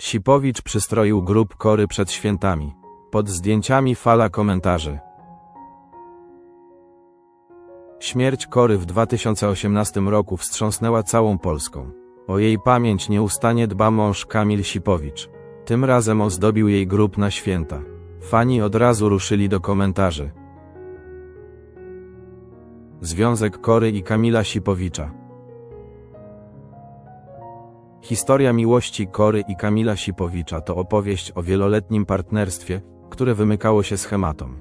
Sipowicz przystroił grób kory przed świętami. Pod zdjęciami fala komentarzy. Śmierć Kory w 2018 roku wstrząsnęła całą Polską. O jej pamięć nieustannie dba mąż Kamil Sipowicz. Tym razem ozdobił jej grób na święta. Fani od razu ruszyli do komentarzy. Związek Kory i Kamila Sipowicza. Historia miłości Kory i Kamila Sipowicza to opowieść o wieloletnim partnerstwie, które wymykało się schematom.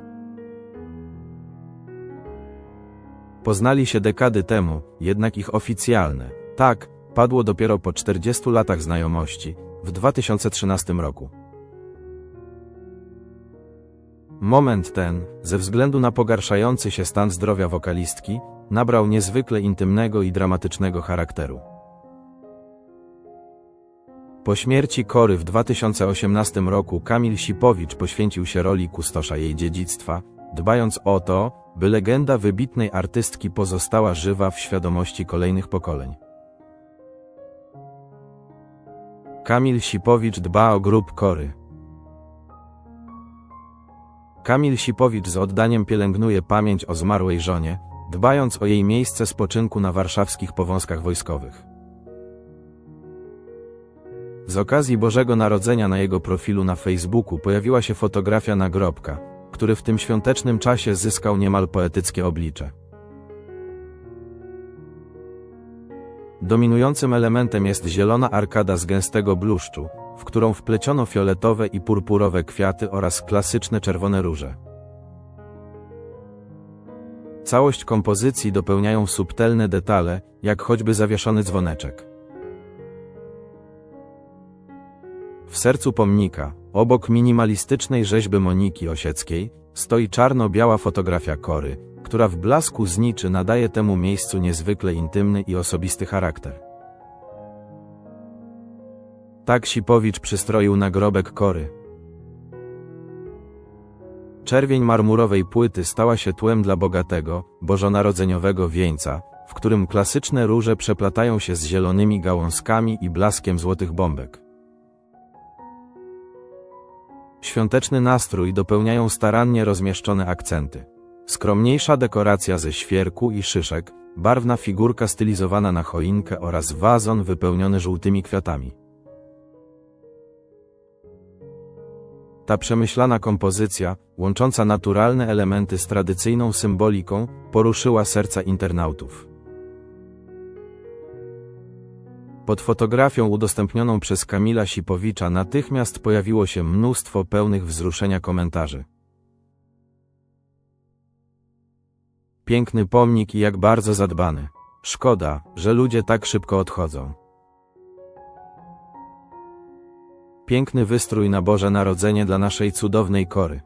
Poznali się dekady temu, jednak ich oficjalne, tak, padło dopiero po 40 latach znajomości, w 2013 roku. Moment ten, ze względu na pogarszający się stan zdrowia wokalistki, nabrał niezwykle intymnego i dramatycznego charakteru. Po śmierci Kory w 2018 roku Kamil Sipowicz poświęcił się roli kustosza jej dziedzictwa, dbając o to, by legenda wybitnej artystki pozostała żywa w świadomości kolejnych pokoleń. Kamil Sipowicz dba o grób Kory. Kamil Sipowicz z oddaniem pielęgnuje pamięć o zmarłej żonie, dbając o jej miejsce spoczynku na warszawskich powązkach wojskowych. Z okazji Bożego Narodzenia na jego profilu na Facebooku pojawiła się fotografia nagrobka, który w tym świątecznym czasie zyskał niemal poetyckie oblicze. Dominującym elementem jest zielona arkada z gęstego bluszczu, w którą wpleciono fioletowe i purpurowe kwiaty oraz klasyczne czerwone róże. Całość kompozycji dopełniają subtelne detale, jak choćby zawieszony dzwoneczek. W sercu pomnika, obok minimalistycznej rzeźby Moniki Osieckiej, stoi czarno-biała fotografia Kory, która w blasku zniczy nadaje temu miejscu niezwykle intymny i osobisty charakter. Tak Sipowicz przystroił nagrobek Kory. Czerwień marmurowej płyty stała się tłem dla bogatego, bożonarodzeniowego wieńca, w którym klasyczne róże przeplatają się z zielonymi gałązkami i blaskiem złotych bombek. Świąteczny nastrój dopełniają starannie rozmieszczone akcenty. Skromniejsza dekoracja ze świerku i szyszek, barwna figurka stylizowana na choinkę oraz wazon wypełniony żółtymi kwiatami. Ta przemyślana kompozycja, łącząca naturalne elementy z tradycyjną symboliką, poruszyła serca internautów. Pod fotografią udostępnioną przez Kamila Sipowicza natychmiast pojawiło się mnóstwo pełnych wzruszenia komentarzy. Piękny pomnik i jak bardzo zadbany. Szkoda, że ludzie tak szybko odchodzą. Piękny wystrój na Boże Narodzenie dla naszej cudownej kory.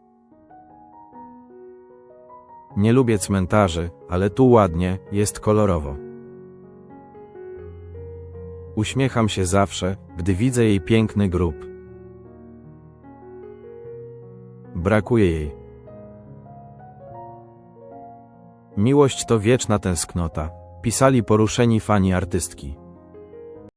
Nie lubię cmentarzy, ale tu ładnie, jest kolorowo. Uśmiecham się zawsze, gdy widzę jej piękny grób. Brakuje jej. Miłość to wieczna tęsknota, pisali poruszeni fani artystki.